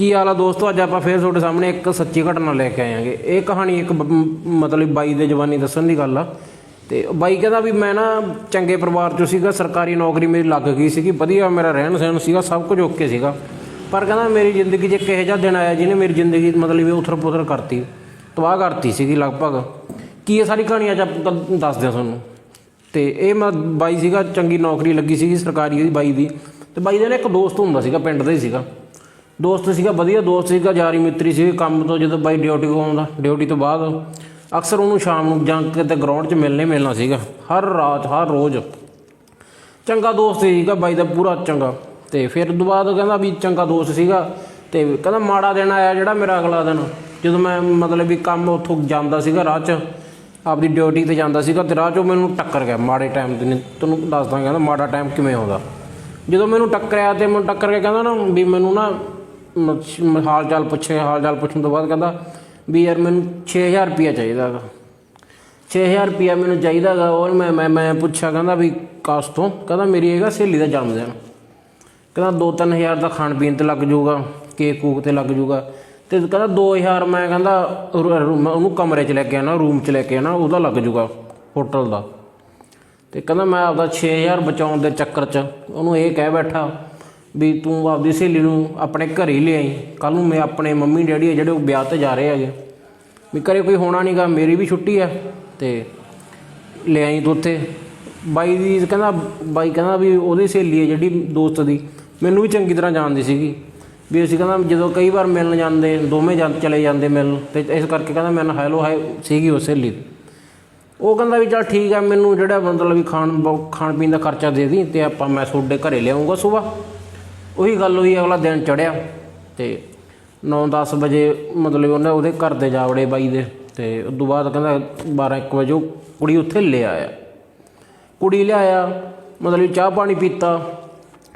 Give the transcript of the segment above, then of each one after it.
ਕੀ ਹਾਲ ਆ ਦੋਸਤੋ? ਅੱਜ ਆਪਾਂ ਫੇਰ ਤੁਹਾਡੇ ਸਾਹਮਣੇ ਇੱਕ ਸੱਚੀ ਘਟਨਾ ਲੈ ਕੇ ਆਏ ਆਂਗੇ ਇਹ ਕਹਾਣੀ ਇੱਕ ਬ- ਮਤਲਬ ਬਾਈ ਦੇ ਜਵਾਨੀ ਦੱਸਣ ਦੀ ਗੱਲ ਆ। ਤੇ ਬਾਈ ਕਹਿੰਦਾ ਵੀ ਮੈਂ ਨਾ ਚੰਗੇ ਪਰਿਵਾਰ ਚੋਂ ਸੀਗਾ, ਸਰਕਾਰੀ ਨੌਕਰੀ ਮੇਰੀ ਲੱਗ ਗਈ ਸੀਗੀ, ਵਧੀਆ ਮੇਰਾ ਰਹਿਣ ਸਹਿਣ ਸੀਗਾ, ਸਭ ਕੁਝ ਓਕੇ ਸੀਗਾ। ਪਰ ਕਹਿੰਦਾ ਮੇਰੀ ਜ਼ਿੰਦਗੀ 'ਚ ਇੱਕ ਇਹੋ ਜਿਹਾ ਦਿਨ ਆਇਆ ਜਿਹਨੇ ਮੇਰੀ ਜ਼ਿੰਦਗੀ ਮਤਲਬ ਵੀ ਉਥਰ ਪੁਥਰ ਕਰਤੀ, ਤਬਾਹ ਕਰਤੀ ਸੀਗੀ ਲਗਭਗ। ਕੀ ਇਹ ਸਾਰੀ ਕਹਾਣੀ ਅੱਜ ਆਪਾਂ ਦੱਸਦੇ ਹਾਂ ਤੁਹਾਨੂੰ? ਤੇ ਇਹ ਮੈਂ ਬਾਈ ਸੀਗਾ, ਚੰਗੀ ਨੌਕਰੀ ਲੱਗੀ ਸੀਗੀ ਸਰਕਾਰੀ ਉਹਦੀ ਬਾਈ ਦੀ। ਤੇ ਬਾਈ ਦਾ ਨਾ ਇੱਕ ਦੋਸਤ ਹੁੰਦਾ ਸੀਗਾ, ਪਿੰਡ ਦਾ ਹੀ ਸੀਗਾ। ਦੋਸਤ ਸੀਗਾ ਵਧੀਆ ਦੋਸਤ ਸੀਗਾ ਯਾਰੀ ਮਿੱਤਰੀ ਸੀ ਕੰਮ ਤੋਂ ਜਦੋਂ ਬਾਈ ਡਿਊਟੀ ਤੋਂ ਆਉਂਦਾ ਡਿਊਟੀ ਤੋਂ ਬਾਅਦ ਅਕਸਰ ਉਹਨੂੰ ਸ਼ਾਮ ਨੂੰ ਜਾਂ ਕਿਤੇ ਗਰਾਊਂਡ 'ਚ ਮਿਲਣੇ ਮਿਲਣਾ ਸੀਗਾ ਹਰ ਰਾਤ ਹਰ ਰੋਜ਼। ਚੰਗਾ ਦੋਸਤ ਸੀਗਾ ਬਾਈ ਦਾ ਪੂਰਾ ਚੰਗਾ। ਤੇ ਫਿਰ ਤੋਂ ਬਾਅਦ ਕਹਿੰਦਾ ਵੀ ਚੰਗਾ ਦੋਸਤ ਸੀਗਾ ਤੇ ਕਹਿੰਦਾ ਮਾੜਾ ਦਿਨ ਆਇਆ ਜਿਹੜਾ ਮੇਰਾ ਅਗਲਾ ਦਿਨ। ਜਦੋਂ ਮੈਂ ਮਤਲਬ ਵੀ ਕੰਮ ਉੱਥੋਂ ਜਾਂਦਾ ਸੀਗਾ ਰਾਹ 'ਚ ਆਪਦੀ ਡਿਊਟੀ ਤੇ ਜਾਂਦਾ ਸੀਗਾ ਤੇ ਰਾਹ 'ਚੋਂ ਮੈਨੂੰ ਟੱਕਰ ਗਿਆ ਮਾੜੇ ਟਾਈਮ ਤੇ। ਨਹੀਂ, ਤੈਨੂੰ ਦੱਸਦਾ ਕਹਿੰਦਾ ਮਾੜਾ ਟਾਈਮ ਕਿਵੇਂ ਆਉਂਦਾ। ਜਦੋਂ ਮੈਨੂੰ ਟੱਕਰਿਆ ਤੇ ਮੈਨੂੰ ਟੱਕਰ ਕੇ ਕਹਿੰਦਾ ਨਾ ਵੀ ਮੈਨੂੰ ਨਾ ਮ- ਹਾਲ ਚਾਲ ਪੁੱਛੇ, ਹਾਲ ਚਾਲ ਪੁੱਛਣ ਤੋਂ ਬਾਅਦ ਕਹਿੰਦਾ ਵੀ ਯਾਰ ਮੈਨੂੰ 6000 ਰੁਪਇਆ ਚਾਹੀਦਾ ਹੈਗਾ 6000 ਰੁਪਇਆ ਮੈਨੂੰ ਚਾਹੀਦਾ ਹੈਗਾ ਔਰ ਮੈਂ ਮੈਂ ਮੈਂ ਪੁੱਛਿਆ ਕਹਿੰਦਾ ਵੀ ਕਾਸ ਤੋਂ, ਕਹਿੰਦਾ ਮੇਰੀ ਹੈਗਾ ਸਹੇਲੀ ਦਾ ਜਨਮ ਦਿਨ। ਕਹਿੰਦਾ 2-3000 ਦਾ ਖਾਣ ਪੀਣ ਤੇ ਲੱਗ ਜਾਊਗਾ, ਕੇਕ ਕੂਕ ਤੇ ਲੱਗ ਜਾਊਗਾ। ਤੇ ਕਹਿੰਦਾ 2000 ਮੈਂ ਕਹਿੰਦਾ ਰੂ- ਰੂ- ਮੈਂ ਉਹਨੂੰ ਕਮਰੇ 'ਚ ਲੈ ਕੇ ਆਣਾ ਰੂਮ 'ਚ ਲੈ ਕੇ ਆਣਾ ਉਹਦਾ ਲੱਗ ਜਾਊਗਾ ਹੋਟਲ ਦਾ। ਤੇ ਕਹਿੰਦਾ ਮੈਂ ਆਪਦਾ 6000 ਬਚਾਉਣ ਦੇ ਚੱਕਰ 'ਚ, ਉਹਨੂੰ ਇਹ ਕਹਿ ਬੈਠਾ ਵੀ ਤੂੰ ਆਪਦੀ ਸਹੇਲੀ ਨੂੰ ਆਪਣੇ ਘਰੇ ਹੀ ਲਿਆਈ। ਕੱਲ ਨੂੰ ਮੈਂ ਆਪਣੇ ਮੰਮੀ ਡੈਡੀ ਆ ਜਿਹੜੇ ਉਹ ਵਿਆਹ ਤੇ ਜਾ ਰਹੇ ਹੈਗੇ। ਵੀ ਘਰੇ ਕੋਈ ਹੋਣਾ ਨਹੀਂਗਾ ਮੇਰੀ ਵੀ ਛੁੱਟੀ ਆ ਤੇ ਲਿਆਈ ਤੂੰ ਉੱਥੇ। ਬਾਈ ਦੀ ਕਹਿੰਦਾ, ਬਾਈ ਕਹਿੰਦਾ ਵੀ ਉਹਦੀ ਸਹੇਲੀ ਹੈ ਜਿਹੜੀ ਦੋਸਤ ਦੀ, ਮੈਨੂੰ ਵੀ ਚੰਗੀ ਤਰ੍ਹਾਂ ਜਾਣਦੀ ਸੀਗੀ। ਵੀ ਅਸੀਂ ਕਹਿੰਦਾ ਜਦੋਂ ਕਈ ਵਾਰ ਮਿਲਣ ਜਾਂਦੇ, ਦੋਵੇਂ ਜਾਂ ਚਲੇ ਜਾਂਦੇ ਮਿਲਣ ਤੇ ਇਸ ਕਰਕੇ ਕਹਿੰਦਾ ਮੈਨੂੰ ਹੈਲੋ ਹਾਏ ਸੀਗੀ ਉਸ ਸਹੇਲੀ ਉਹ ਕਹਿੰਦਾ ਵੀ ਚਲ ਠੀਕ ਆ, ਮੈਨੂੰ ਜਿਹੜਾ ਮਤਲਬ ਵੀ ਖਾਣ ਬ- ਖਾਣ ਪੀਣ ਦਾ ਖਰਚਾ ਦੇ ਦੀ ਤੇ ਆਪਾਂ ਮੈਂ ਤੁਹਾਡੇ ਘਰੇ ਲਿਆਉਂਗਾ ਸਵੇਰ। ਉਹੀ ਗੱਲ ਹੋਈ ਅਗਲਾ ਦਿਨ ਚੜਿਆ ਤੇ 9-10 ਵਜੇ ਮਤਲਬ ਉਹਨੇ ਉਹਦੇ ਘਰ ਦੇ ਜਾ ਵੜੇ ਬਾਈ ਦੇ ਤੇ ਉਸ ਤੋਂ ਬਾਅਦ ਕਹਿੰਦਾ 12-1 ਵਜੇ ਉਹ ਕੁੜੀ ਉੱਥੇ ਲੈ ਆਇਆ। ਕੁੜੀ ਲਿਆਇਆ, ਮਤਲਬ ਚਾਹ ਪਾਣੀ ਪੀਤਾ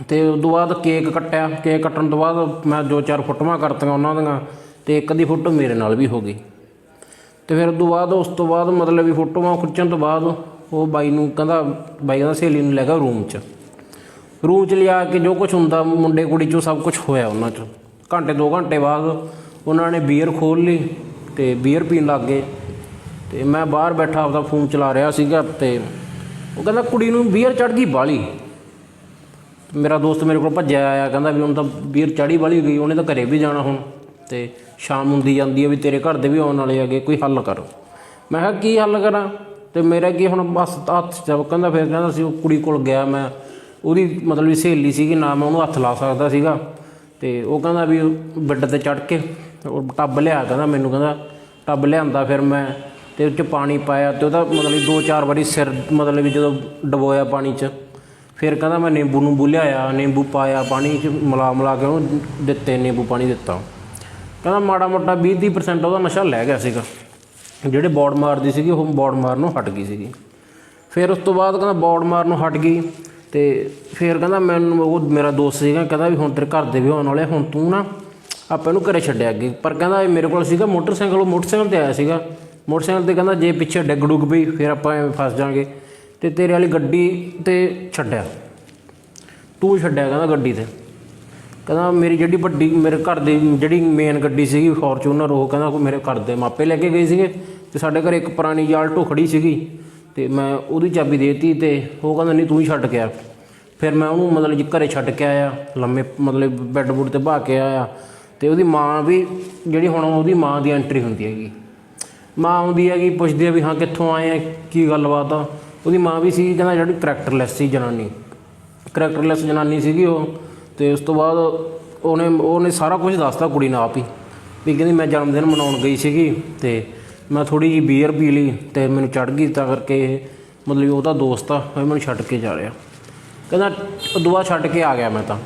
ਤੇ ਉਸ ਤੋਂ ਬਾਅਦ ਕੇਕ ਕੱਟਿਆ। ਕੇਕ ਕੱਟਣ ਤੋਂ ਬਾਅਦ ਮੈਂ ਦੋ ਚਾਰ ਫੋਟੋਆਂ ਕਰਤੀਆਂ ਉਹਨਾਂ ਦੀਆਂ ਤੇ ਇੱਕ ਦੀ ਫੋਟੋ ਮੇਰੇ ਨਾਲ ਵੀ ਹੋ ਗਈ। ਤੇ ਫਿਰ ਉਸ ਤੋਂ ਬਾਅਦ ਉਸ ਤੋਂ ਬਾਅਦ ਮਤਲਬ ਵੀ ਫੋਟੋਆਂ ਖਿੱਚਣ ਤੋਂ ਬਾਅਦ ਉਹ ਬਾਈ ਨੂੰ ਕਹਿੰਦਾ, ਬਾਈ ਕਹਿੰਦਾ ਸਹੇਲੀ ਨੂੰ ਲੈ ਗਿਆ ਰੂਮ 'ਚ। ਰੂਮ 'ਚ ਲਿਆ ਕੇ ਜੋ ਕੁਝ ਹੁੰਦਾ, ਮੁੰਡੇ ਕੁੜੀ 'ਚੋਂ ਸਭ ਕੁਝ ਹੋਇਆ ਉਹਨਾਂ 'ਚ। ਘੰਟੇ 2 ਘੰਟੇ ਬਾਅਦ ਉਹਨਾਂ ਨੇ ਬੀਅਰ ਖੋਲ ਲਈ ਤੇ ਬੀਅਰ ਪੀਣ ਲੱਗ ਗਏ। ਤੇ ਮੈਂ ਬਾਹਰ ਬੈਠਾ ਆਪਦਾ ਫੋਨ ਚਲਾ ਰਿਹਾ ਸੀਗਾ ਤੇ ਉਹ ਕਹਿੰਦਾ, ਕੁੜੀ ਨੂੰ ਬੀਅਰ ਚੜ ਗਈ ਬਾਲੀ। ਮੇਰਾ ਦੋਸਤ ਮੇਰੇ ਕੋਲ ਭੱਜਿਆ ਆਇਆ, ਕਹਿੰਦਾ ਵੀ ਹੁਣ ਤਾਂ ਬੀਅਰ ਚੜੀ ਵਾਲੀ ਗਈ, ਉਹਨੇ ਤਾਂ ਘਰੇ ਵੀ ਜਾਣਾ ਹੁਣ। ਤੇ ਸ਼ਾਮ ਹੁੰਦੀ ਜਾਂਦੀ ਹੈ ਵੀ ਤੇਰੇ ਘਰ ਦੇ ਵੀ ਆਉਣ ਵਾਲੇ ਹੈਗੇ, ਕੋਈ ਹੱਲ ਕਰੋ। ਮੈਂ ਕਿਹਾ, ਕੀ ਹੱਲ ਕਰਾਂ? ਤੇ ਮੇਰਾ ਕੀ ਹੁਣ ਬਸ ਹੱਥ ਚ ਕਹਿੰਦਾ ਫਿਰ, ਕਹਿੰਦਾ ਸੀ ਉਹ ਕੁੜੀ ਕੋਲ ਗਿਆ ਮੈਂ। ਉਹਦੀ ਮਤਲਬ ਵੀ ਸਹੇਲੀ ਸੀਗੀ, ਨਾ ਮੈਂ ਉਹਨੂੰ ਹੱਥ ਲਾ ਸਕਦਾ ਸੀਗਾ। ਤੇ ਉਹ ਕਹਿੰਦਾ ਵੀ ਬੈੱਡ ਤੇ ਚੜ ਕੇ ਉਹ ਟੱਬ ਲਿਆ, ਕਹਿੰਦਾ ਮੈਨੂੰ ਕਹਿੰਦਾ, ਟੱਬ ਲਿਆਂਦਾ ਫਿਰ ਮੈਂ ਤੇ ਉਹ ਚ ਪਾਣੀ ਪਾਇਆ ਤੇ ਉਹਦਾ ਮਤਲਬ ਦੋ ਚਾਰ ਵਾਰੀ ਸਿਰ ਮਤਲਬ ਵੀ ਜਦੋਂ ਡਬੋਇਆ ਪਾਣੀ 'ਚ, ਫਿਰ ਕਹਿੰਦਾ ਮੈਂ ਨਿੰਬੂ ਨੂੰ ਲਿਆਇਆ, ਨਿੰਬੂ ਪਾਇਆ, ਪਾਣੀ 'ਚ ਮਿਲਾ ਮਿਲਾ ਕੇ ਉਹਨੂੰ ਦਿੱਤੇ, ਨਿੰਬੂ ਪਾਣੀ ਦਿੱਤਾ ਕਹਿੰਦਾ ਮਾੜਾ ਮੋਟਾ 20-30% ਉਹਦਾ ਨਸ਼ਾ ਲੈ ਗਿਆ ਸੀਗਾ। ਜਿਹੜੇ ਬੌੜ ਮਾਰਦੀ ਸੀਗੀ, ਉਹ ਬੌੜ ਮਾਰਨ ਨੂੰ ਹਟ ਗਈ ਸੀਗੀ। ਫਿਰ ਉਸ ਤੋਂ ਬਾਅਦ ਕਹਿੰਦਾ ਬੌੜ ਮਾਰਨ ਨੂੰ ਹਟ ਗਈ। ਤੇ ਫਿਰ ਕਹਿੰਦਾ ਮੈਨੂੰ ਉਹ ਮੇਰਾ ਦੋਸਤ ਸੀਗਾ, ਕਹਿੰਦਾ ਵੀ ਹੁਣ ਤੇਰੇ ਘਰ ਦੇ ਵੀ ਆਉਣ ਵਾਲੇ ਹੁਣ ਤੂੰ ਨਾ ਆਪਾਂ ਇਹਨੂੰ ਘਰੇ ਛੱਡਿਆ ਅੱਗੇ। ਪਰ ਕਹਿੰਦਾ ਇਹ ਮੇਰੇ ਕੋਲ ਸੀਗਾ ਮੋਟਰਸਾਈਕਲ, ਉਹ ਮੋਟਰਸਾਈਕਲ ਤੇ ਆਇਆ ਸੀਗਾ। ਮੋਟਰਸਾਈਕਲ ਤੇ ਕਹਿੰਦਾ ਜੇ ਪਿੱਛੇ ਡਿੱਗ ਡੁੱਗ ਪਈ, ਫਿਰ ਆਪਾਂ ਐਵੇਂ ਫਸ ਜਾਾਂਗੇ। ਤੇ ਤੇਰੇ ਵਾਲੀ ਗੱਡੀ ਤੇ ਛੱਡਿਆ। ਤੂੰ ਛੱਡਿਆ ਕਹਿੰਦਾ ਗੱਡੀ ਤੇ। ਕਹਿੰਦਾ ਮੇਰੀ ਜਿਹੜੀ ਵੱਡੀ, ਮੇਰੇ ਘਰ ਦੀ ਜਿਹੜੀ ਮੇਨ ਗੱਡੀ ਸੀਗੀ ਫੋਰਚੂਨਰ ਉਹ ਕਹਿੰਦਾ ਕੋਈ ਮੇਰੇ ਘਰ ਦੇ ਮਾਪੇ ਲੈ ਕੇ ਗਏ ਸੀਗੇ। ਤੇ ਸਾਡੇ ਘਰ ਇੱਕ ਪੁਰਾਣੀ ਆਲਟੋ ਖੜੀ ਸੀਗੀ। ਤੇ ਮੈਂ ਉਹਦੀ ਚਾਬੀ ਦੇਤੀ ਤੇ ਉਹ ਕਹਿੰਦਾ, ਨਹੀਂ, ਤੂੰ ਹੀ ਛੱਡ ਕੇ ਆ। ਫਿਰ ਮੈਂ ਉਹਨੂੰ ਮਤਲਬ ਜੀ ਘਰੇ ਛੱਡ ਕੇ ਆਇਆ, ਲੰਮੇ ਮਤਲਬ ਬੈੱਡ ਬੁੱਡ ਤੇ ਭਾ ਕੇ ਆਇਆ ਤੇ ਉਹਦੀ ਮਾਂ ਵੀ ਜਿਹੜੀ ਹੁਣ ਉਹਦੀ ਮਾਂ ਦੀ ਐਂਟਰੀ ਹੁੰਦੀ ਹੈਗੀ। ਮਾਂ ਆਉਂਦੀ ਹੈਗੀ, ਪੁੱਛਦੀ ਹੈ ਵੀ ਹਾਂ, ਕਿੱਥੋਂ ਆਏ ਆ, ਕੀ ਗੱਲਬਾਤ ਆ? ਉਹਦੀ ਮਾਂ ਵੀ ਸੀ, ਕਹਿੰਦਾ ਜਿਹੜੀ ਕਰੈਕਟਰਲੈਸ ਸੀ ਜਨਾਨੀ। ਕਰੈਕਟਰਲੈਸ ਜਨਾਨੀ ਸੀਗੀ ਉਹ ਤੇ ਉਸ ਤੋਂ ਬਾਅਦ ਉਹਨੇ ਉਹਨੇ ਸਾਰਾ ਕੁਝ ਦੱਸਤਾ ਕੁੜੀ ਨਾਲ ਆਪ ਹੀ ਵੀ ਕਹਿੰਦੀ ਮੈਂ ਜਨਮ ਦਿਨ ਮਨਾਉਣ ਗਈ ਸੀਗੀ ਤੇ ਮੈਂ ਥੋੜੀ ਜਿਹੀ ਬੀਅਰ ਪੀ ਲਈ ਤੇ ਮੈਨੂੰ ਚੜ ਗਈ ਤਾਂ ਕਰਕੇ ਇਹ ਮਤਲਬ ਉਹਦਾ ਦੋਸਤ ਆ ਉਹ ਮੈਨੂੰ ਛੱਡ ਕੇ ਜਾ ਰਿਹਾ। ਕਹਿੰਦਾ ਦੁਆ ਛੱਡ ਕੇ ਆ ਗਿਆ ਮੈਂ ਤਾਂ।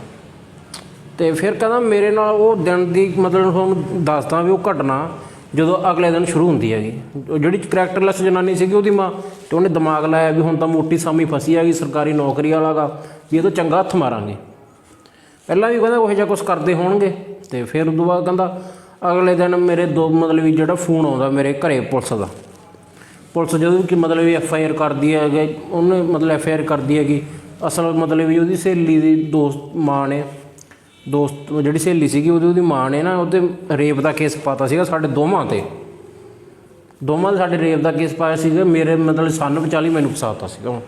ਤੇ ਫਿਰ ਕਹਿੰਦਾ ਮੇਰੇ ਨਾਲ ਉਹ ਦਿਨ ਦੀ ਮਤਲਬ ਤੁਹਾਨੂੰ ਦੱਸਦਾ ਵੀ ਉਹ ਘਟਨਾ ਜਦੋਂ ਅਗਲੇ ਦਿਨ ਸ਼ੁਰੂ ਹੁੰਦੀ ਹੈਗੀ। ਜਿਹੜੀ ਕਰੈਕਟਰਲੈਸ ਜਨਾਨੀ ਸੀਗੀ ਉਹਦੀ ਮਾਂ ਤੇ ਉਹਨੇ ਦਿਮਾਗ ਲਾਇਆ ਵੀ ਹੁਣ ਤਾਂ ਮੋਟੀ ਸਾਮੀ ਫਸੀ ਹੈਗੀ, ਸਰਕਾਰੀ ਨੌਕਰੀ ਵਾਲਾਗਾ, ਵੀ ਇਹ ਤੋਂ ਚੰਗਾ ਹੱਥ ਮਾਰਾਂਗੇ। ਪਹਿਲਾਂ ਵੀ ਕਹਿੰਦਾ ਉਹ ਜਿਹਾ ਕੁਝ ਕਰਦੇ ਹੋਣਗੇ ਤੇ ਫਿਰ ਉਦੋਂ ਬਾਅਦ ਕਹਿੰਦਾ ਅਗਲੇ ਦਿਨ ਮੇਰੇ ਦੋ ਮਤਲਬ ਵੀ ਜਿਹੜਾ ਫੋਨ ਆਉਂਦਾ ਮੇਰੇ ਘਰੇ ਪੁਲਿਸ ਦਾ। ਪੁਲਿਸ ਜਦੋਂ ਕਿ ਮਤਲਬ ਵੀ ਐਫ ਆਈ ਆਰ ਕਰਦੀ ਹੈਗੇ, ਉਹਨੇ ਮਤਲਬ ਐਫ ਆਈ ਆਰ ਕਰਦੀ ਹੈਗੀ। ਅਸਲ ਮਤਲਬ ਵੀ ਉਹਦੀ ਸਹੇਲੀ ਦੀ ਦੋਸਤ, ਮਾਂ ਨੇ, ਦੋਸਤ ਜਿਹੜੀ ਸਹੇਲੀ ਸੀਗੀ, ਉਹਦੀ ਉਹਦੀ ਮਾਂ ਨੇ ਨਾ, ਉਹਦੇ ਰੇਪ ਦਾ ਕੇਸ ਪਾਤਾ ਸੀਗਾ ਸਾਡੇ ਦੋਵਾਂ ਤੇ। ਦੋਵਾਂ ਦੇ ਸਾਡੇ ਰੇਪ ਦਾ ਕੇਸ ਪਾਇਆ ਸੀਗਾ, ਮੇਰੇ ਮਤਲਬ ਸਾਨੂੰ ਵਿਚਾਲੀ ਮੈਨੂੰ ਫਸਾਤਾ ਸੀਗਾ ਉਹ।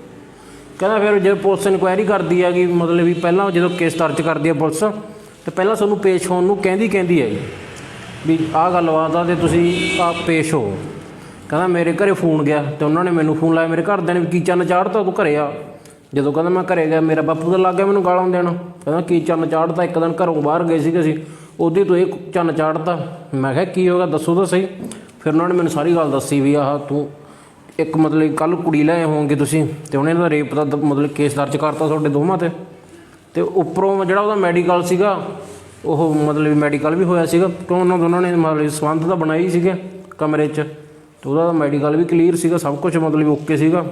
ਕਹਿੰਦਾ ਫਿਰ ਜੇ ਪੁਲਿਸ ਇਨਕੁਆਇਰੀ ਕਰਦੀ ਹੈਗੀ, ਮਤਲਬ ਵੀ ਪਹਿਲਾਂ ਜਦੋਂ ਕੇਸ ਦਰਜ ਕਰਦੀ ਹੈ ਪੁਲਿਸ, ਤੇ ਪਹਿਲਾਂ ਤੁਹਾਨੂੰ ਪੇਸ਼ ਹੋਣ ਨੂੰ ਕਹਿੰਦੀ ਕਹਿੰਦੀ ਹੈ ਜੀ ਵੀ ਆਹ ਗੱਲਬਾਤ ਆ ਤੇ ਤੁਸੀਂ ਆ ਪੇਸ਼ ਹੋ। ਕਹਿੰਦਾ ਮੇਰੇ ਘਰੇ ਫੋਨ ਗਿਆ ਤੇ ਉਹਨਾਂ ਨੇ ਮੈਨੂੰ ਫੋਨ ਲਾਇਆ, ਮੇਰੇ ਘਰਦਿਆਂ ਨੇ ਵੀ ਕੀ ਚੰਨ ਚਾੜਤਾ ਤੂੰ ਘਰੇ ਆ। ਜਦੋਂ ਕਹਿੰਦਾ ਮੈਂ ਘਰੇ ਗਿਆ, ਮੇਰਾ ਬਾਪੂ ਤਾਂ ਲੱਗ ਗਿਆ ਮੈਨੂੰ ਗਾਲਾਂ ਦੇਣ। ਕਹਿੰਦਾ ਕੀ ਚੰਨ ਚਾੜਤਾ, ਇੱਕ ਦਿਨ ਘਰੋਂ ਬਾਹਰ ਗਏ ਸੀਗੇ ਅਸੀਂ, ਉਹਦੀ ਤੋਂ ਇਹ ਚੰਨ ਚਾੜਤਾ। ਮੈਂ ਕਿਹਾ ਕੀ ਹੋਗਾ ਦੱਸੋ ਤਾਂ ਸਹੀ। ਫਿਰ ਉਹਨਾਂ ਨੇ ਮੈਨੂੰ ਸਾਰੀ ਗੱਲ ਦੱਸੀ ਵੀ ਆਹ ਤੂੰ ਇੱਕ ਮਤਲਬ ਕੱਲ ਕੁੜੀ ਲੈ ਆਏ ਹੋਵੋਗੇ ਤੁਸੀਂ ਤੇ ਉਹਨੇ ਦਾ ਰੇਪ ਦਾ ਦ- ਮਤਲਬ ਕੇਸ ਦਰਜ ਕਰਤਾ ਤੁਹਾਡੇ ਦੋਵਾਂ ਤੇ। ਤੇ ਉੱਪਰੋਂ ਜਿਹੜਾ ਉਹਦਾ ਮੈਡੀਕਲ ਸੀਗਾ ਉਹ ਮਤਲਬ ਮੈਡੀਕਲ ਵੀ ਹੋਇਆ ਸੀਗਾ। ਕਿਉਂ ਉਹਨਾਂ ਦੋਨਾਂ ਨੇ ਮਤਲਬ ਸੰਬੰਧ ਤਾਂ ਬਣਾਈ ਸੀਗੇ ਕਮਰੇ 'ਚ। ਤੇ ਉਹਦਾ ਮੈਡੀਕਲ ਵੀ ਕਲੀਅਰ ਸੀਗਾ, ਸਭ ਕੁਝ ਮਤਲਬ ਓਕੇ ਸੀਗਾ।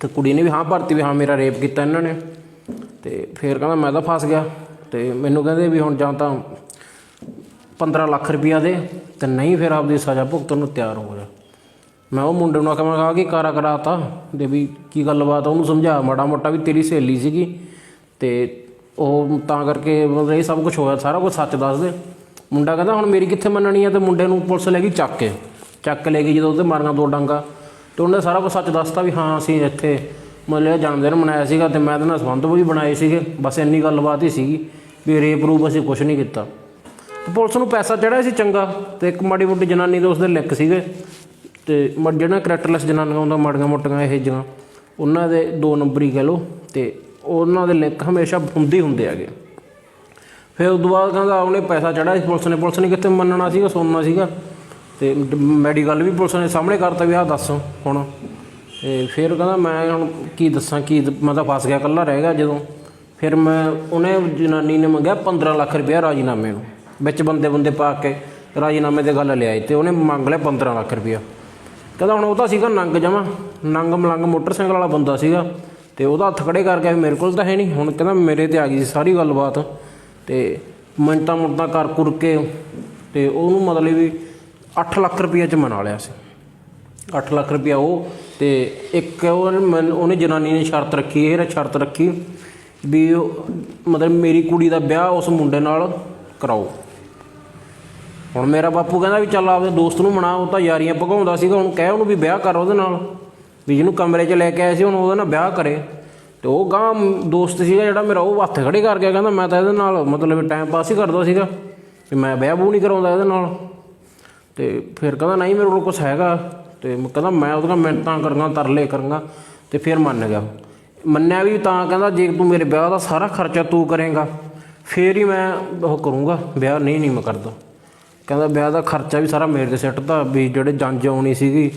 ਤੇ ਕੁੜੀ ਨੇ ਵੀ, ਹਾਂ ਭਰਤੀ ਵੀ, ਹਾਂ ਮੇਰਾ ਰੇਪ ਕੀਤਾ ਇਹਨਾਂ ਨੇ। ਤੇ ਫਿਰ ਕਹਿੰਦਾ, ਮੈਂ ਤਾਂ ਫਸ ਗਿਆ। ਤੇ ਮੈਨੂੰ ਕਹਿੰਦੇ ਵੀ, ਹੁਣ ਜਾਂ ਤਾਂ 15 ਲੱਖ ਰੁਪਈਆ ਦੇ ਤੇ ਨਹੀਂ ਫਿਰ ਆਪਦੀ ਸਜ਼ਾ ਭੁਗਤਣ ਨੂੰ ਤਿਆਰ ਹੋ ਜਾ। ਮੈਂ ਉਹ ਮੁੰਡੇ ਨੂੰ ਆਖਿਆ, ਮੈਂ ਕਿਹਾ ਕੀ ਕਾਰਾ ਕਰਾਤਾ? ਦੇ ਵੀ, ਕੀ ਗੱਲਬਾਤ ਉਹਨੂੰ ਸਮਝਾ ਮਾੜਾ ਮੋਟਾ ਵੀ ਤੇਰੀ ਸਹੇਲੀ ਸੀਗੀ। ਤੇ ਉਹ ਤਾਂ ਕਰਕੇ ਮਤਲਬ ਇਹ ਸਭ ਕੁਝ ਹੋਇਆ, ਸਾਰਾ ਕੁਝ ਸੱਚ ਦੱਸਦੇ। ਮੁੰਡਾ ਕਹਿੰਦਾ, ਹੁਣ ਮੇਰੀ ਕਿੱਥੇ ਮੰਨਣੀ ਆ? ਤੇ ਮੁੰਡੇ ਨੂੰ ਪੁਲਿਸ ਲੈ ਗਈ ਚੱਕ ਕੇ। ਚੱਕ ਲੈ ਗਈ ਜਦੋਂ ਉਹਦੇ ਮਾਰੀਆਂ ਦੋ ਡਾਂਗਾ। ਤੇ ਉਹਨੇ ਸਾਰਾ ਕੁਝ ਸੱਚ ਦੱਸਤਾ ਵੀ ਹਾਂ, ਅਸੀਂ ਇੱਥੇ ਮਤਲਬ ਜਨਮ ਦਿਨ ਮਨਾਇਆ ਸੀਗਾ ਤੇ ਮੈਂ ਇਹਦੇ ਨਾਲ ਸੰਬੰਧ ਵੀ ਬਣਾਏ ਸੀਗੇ। ਬਸ ਇੰਨੀ ਗੱਲਬਾਤ ਹੀ ਸੀਗੀ ਵੀ ਰੇਪ ਰੂਪ ਅਸੀਂ ਕੁਝ ਨਹੀਂ ਕੀਤਾ। ਤੇ ਪੁਲਿਸ ਨੂੰ ਪੈਸਾ ਚੜਿਆ ਸੀ ਚੰਗਾ ਤੇ ਇੱਕ ਮਾੜੀ ਮੋਟੀ ਜਨਾਨੀ ਦੇ ਉਸਦੇ ਲਿਖ ਸੀਗੇ। ਤੇ ਮ- ਜਿਹੜਾ ਕਰੈਕਟਰਲੈਸ ਜਨਾਨੀਆਂ ਹੁੰਦਾ ਮਾੜੀਆਂ ਮੋਟੀਆਂ ਇਹ ਜਿਹੀਆਂ, ਉਹਨਾਂ ਦੇ ਦੋ ਨੰਬਰ ਹੀ ਕਹਿ ਲਓ ਤੇ ਉਹਨਾਂ ਦੇ ਲਿੰਕ ਹਮੇਸ਼ਾ ਹੁੰਦੇ ਹੀ ਹੁੰਦੇ ਹੈਗੇ। ਫਿਰ ਉਸ ਤੋਂ ਬਾਅਦ ਕਹਿੰਦਾ ਉਹਨੇ ਪੈਸਾ ਚੜਿਆ ਸੀ, ਪੁਲਿਸ ਨੇ ਪੁਲਿਸ ਨੇ ਕਿੱਥੇ ਮੰਨਣਾ ਸੀਗਾ ਸੁਣਨਾ ਸੀਗਾ। ਤੇ ਮੈਡੀਕਲ ਵੀ ਪੁਲਿਸ ਨੇ ਸਾਹਮਣੇ ਕਰਤਾ ਵੀ ਆਹ ਦੱਸ ਹੁਣ। ਤੇ ਫਿਰ ਕਹਿੰਦਾ ਮੈਂ ਹੁਣ ਕੀ ਦੱਸਾਂ, ਕੀ ਮੈਂ ਤਾਂ ਫਸ ਗਿਆ, ਇਕੱਲਾ ਰਹਿ ਗਿਆ ਜਦੋਂ। ਫਿਰ ਮੈਂ ਉਹਨੇ ਜਨਾਨੀ ਨੇ ਮੰਗਿਆ 15 ਲੱਖ ਰੁਪਇਆ ਰਾਜੀਨਾਮੇ ਨੂੰ, ਵਿੱਚ ਬੰਦੇ ਬੰਦੇ ਪਾ ਕੇ ਰਾਜੀਨਾਮੇ ਤੇ ਗੱਲ ਲਿਆਈ ਤੇ ਉਹਨੇ ਮੰਗ ਲਿਆ 15 ਲੱਖ ਰੁਪਇਆ। ਕਹਿੰਦਾ ਹੁਣ ਉਹ ਤਾਂ ਸੀਗਾ ਨੰਗ ਜਮਾ, ਨੰਗ ਮਲੰਗ ਮੋਟਰਸਾਈਕਲ ਵਾਲਾ ਬੰਦਾ ਸੀਗਾ। ਤੇ ਉਹਦਾ ਹੱਥ ਖੜੇ ਕਰਕੇ ਵੀ ਮੇਰੇ ਕੋਲ ਤਾਂ ਹੈ ਨਹੀਂ। ਹੁਣ ਕਹਿੰਦਾ ਮੇਰੇ ਤੇ ਆ ਗਈ ਸੀ ਸਾਰੀ ਗੱਲਬਾਤ। ਤੇ ਮਿੰਟਾਂ ਮੁੰਟਾਂ ਕਰ ਕੁਰ ਕੇ ਤੇ ਉਹਨੂੰ ਮਤਲਬ ਵੀ 8 ਲੱਖ ਰੁਪਏ ਚ ਮਨਾ ਲਿਆ ਸੀ। 8 ਲੱਖ ਰੁਪਇਆ ਉਹ ਤੇ ਇੱਕ ਉਹਨੇ ਮੈਨ- ਉਹਨੇ ਜਨਾਨੀ ਨੇ ਸ਼ਰਤ ਰੱਖੀ, ਇਹ ਸ਼ਰਤ ਰੱਖੀ ਵੀ ਮਤਲਬ ਮੇਰੀ ਕੁੜੀ ਦਾ ਵਿਆਹ ਉਸ ਮੁੰਡੇ ਨਾਲ ਕਰਾਓ। ਹੁਣ ਮੇਰਾ ਬਾਪੂ ਕਹਿੰਦਾ ਵੀ ਚੱਲ ਆਪਦੇ ਦੋਸਤ ਨੂੰ ਮਨਾ, ਉਹ ਤਾਂ ਯਾਰੀਆਂ ਭਗਾਉਂਦਾ ਸੀਗਾ, ਹੁਣ ਕਹਿ ਉਹਨੂੰ ਵੀ ਵਿਆਹ ਕਰ ਉਹਦੇ ਨਾਲ। ਵੀ ਜਿਹਨੂੰ ਕਮਰੇ 'ਚ ਲੈ ਕੇ ਆਏ ਸੀ, ਹੁਣ ਉਹਦੇ ਨਾਲ ਵਿਆਹ ਕਰੇ। ਤੇ ਉਹ ਗਾਂ ਦੋਸਤ ਸੀਗਾ ਜਿਹੜਾ ਮੇਰਾ, ਉਹ ਹੱਥ ਖੜੇ ਕਰ ਗਿਆ, ਕਹਿੰਦਾ ਮੈਂ ਤਾਂ ਇਹਦੇ ਨਾਲ ਮਤਲਬ ਟਾਈਮ ਪਾਸ ਹੀ ਕਰਦਾ ਸੀਗਾ, ਵੀ ਮੈਂ ਵਿਆਹ ਬੂ ਨਹੀਂ ਕਰਾਉਂਦਾ ਇਹਦੇ ਨਾਲ। ਤੇ ਫਿਰ ਕਹਿੰਦਾ, ਨਹੀਂ, ਮੇਰੇ ਕੋਲ ਕੁਝ ਹੈਗਾ। ਤੇ ਕਹਿੰਦਾ, ਮੈਂ ਉਹਦੀਆਂ ਮਿੰਟਾਂ ਕਰਾਂਗਾ, ਤਰਲੇ ਕਰਾਂਗਾ। ਤੇ ਫਿਰ ਮੰਨ ਗਿਆ। ਮੰਨਿਆ ਵੀ ਤਾਂ ਕਹਿੰਦਾ, ਜੇ ਤੂੰ ਮੇਰੇ ਵਿਆਹ ਦਾ ਸਾਰਾ ਖਰਚਾ ਤੂੰ ਕਰੇਗਾ, ਫੇਰ ਹੀ ਮੈਂ ਉਹ ਕਰੂੰਗਾ, ਵਿਆਹ ਨਹੀਂ ਨਹੀਂ ਮੈਂ ਕਰਦਾ। ਕਹਿੰਦਾ, ਵਿਆਹ ਦਾ ਖਰਚਾ ਵੀ ਸਾਰਾ ਮੇਰੇ ਤੇ ਸਿੱਟਦਾ ਵੀ ਜਿਹੜੇ ਜੰਜ ਆਉਣੀ ਸੀਗੀ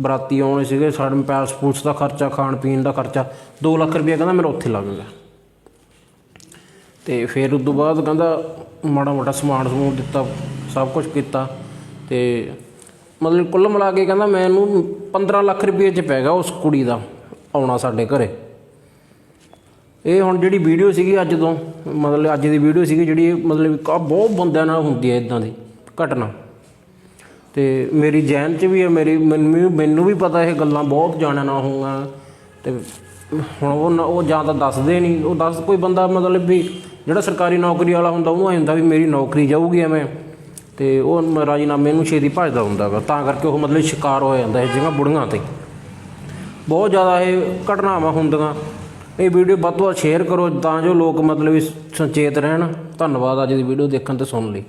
ਬਰਾਤੀ ਆਉਣੇ ਸੀਗੇ, ਸਾਡੇ ਪੈਲਸ ਪੂਲਸ ਦਾ ਖਰਚਾ, ਖਾਣ ਪੀਣ ਦਾ ਖਰਚਾ 2 ਲੱਖ ਰੁਪਏ ਕਹਿੰਦਾ ਮੇਰਾ ਉੱਥੇ ਲੱਗ ਗਿਆ। ਤੇ ਫਿਰ ਉਸ ਤੋਂ ਬਾਅਦ ਕਹਿੰਦਾ ਮਾੜਾ ਮੋਟਾ ਸਮਾਨ ਸਮੂਨ ਦਿੱਤਾ, ਸਭ ਕੁਝ ਕੀਤਾ। ਤੇ ਮਤਲਬ ਕੁੱਲ ਮਿਲਾ ਕੇ ਕਹਿੰਦਾ ਮੈਨੂੰ 15 ਲੱਖ ਰੁਪਏ ਚ ਪੈ ਗਿਆ ਉਸ ਕੁੜੀ ਦਾ ਆਉਣਾ ਸਾਡੇ ਘਰੇ। ਇਹ ਹੁਣ ਜਿਹੜੀ ਵੀਡੀਓ ਸੀਗੀ ਅੱਜ ਤੋਂ, ਮਤਲਬ ਅੱਜ ਦੀ ਵੀਡੀਓ ਸੀਗੀ ਜਿਹੜੀ ਮਤਲਬ ਆ ਬਹੁਤ ਬੰਦਿਆਂ ਨਾਲ ਹੁੰਦੀ ਹੈ ਇਦਾਂ ਦੀ ਘਟਨਾ। ਤੇ ਮੇਰੀ ਜੈਨ ਚ ਵੀ ਹੈ, ਮੇਰੀ ਮੈਨੂੰ ਮੈਨੂੰ ਵੀ ਪਤਾ ਇਹ ਗੱਲਾਂ ਬਹੁਤ ਜਾਣਿਆ ਨਾ ਹੋਊਗਾ। ਤੇ ਹੁਣ ਉਹ ਨਾ- ਉਹ ਜਾਂ ਤਾਂ ਦੱਸਦੇ ਨਹੀਂ ਉਹ ਦੱਸ ਕੋਈ ਬੰਦਾ ਮਤਲਬ ਵੀ ਜਿਹੜਾ ਸਰਕਾਰੀ ਨੌਕਰੀ ਵਾਲਾ ਹੁੰਦਾ ਉਹਨੂੰ ਐਂ ਹੁੰਦਾ ਵੀ ਮੇਰੀ ਨੌਕਰੀ ਜਾਊਗੀ ਐਵੇਂ। ਤੇ ਉਹ ਰਾਜੀਨਾਮੇ ਨੂੰ ਛੇਤੀ ਭੱਜਦਾ ਹੁੰਦਾ ਗਾ ਤਾਂ ਕਰਕੇ ਉਹ ਮਤਲਬ ਸ਼ਿਕਾਰ ਹੋ ਜਾਂਦਾ ਇਹ ਜਿਵੇਂ ਬੁੜੀਆਂ ਤੇ। ਬਹੁਤ ਜ਼ਿਆਦਾ ਇਹ ਘਟਨਾਵਾਂ ਹੁੰਦੀਆਂ। ਇਹ ਵੀਡੀਓ ਵੱਧ ਤੋਂ ਵੱਧ ਸ਼ੇਅਰ ਕਰੋ, ਤਾਂ ਜੋ ਲੋਕ ਮਤਲਬ ਸੰਚੇਤ ਰਹਿਣ। ਧੰਨਵਾਦ ਅੱਜ ਦੀ ਵੀਡੀਓ ਦੇਖਣ ਤੇ ਸੁਣਨ ਲਈ।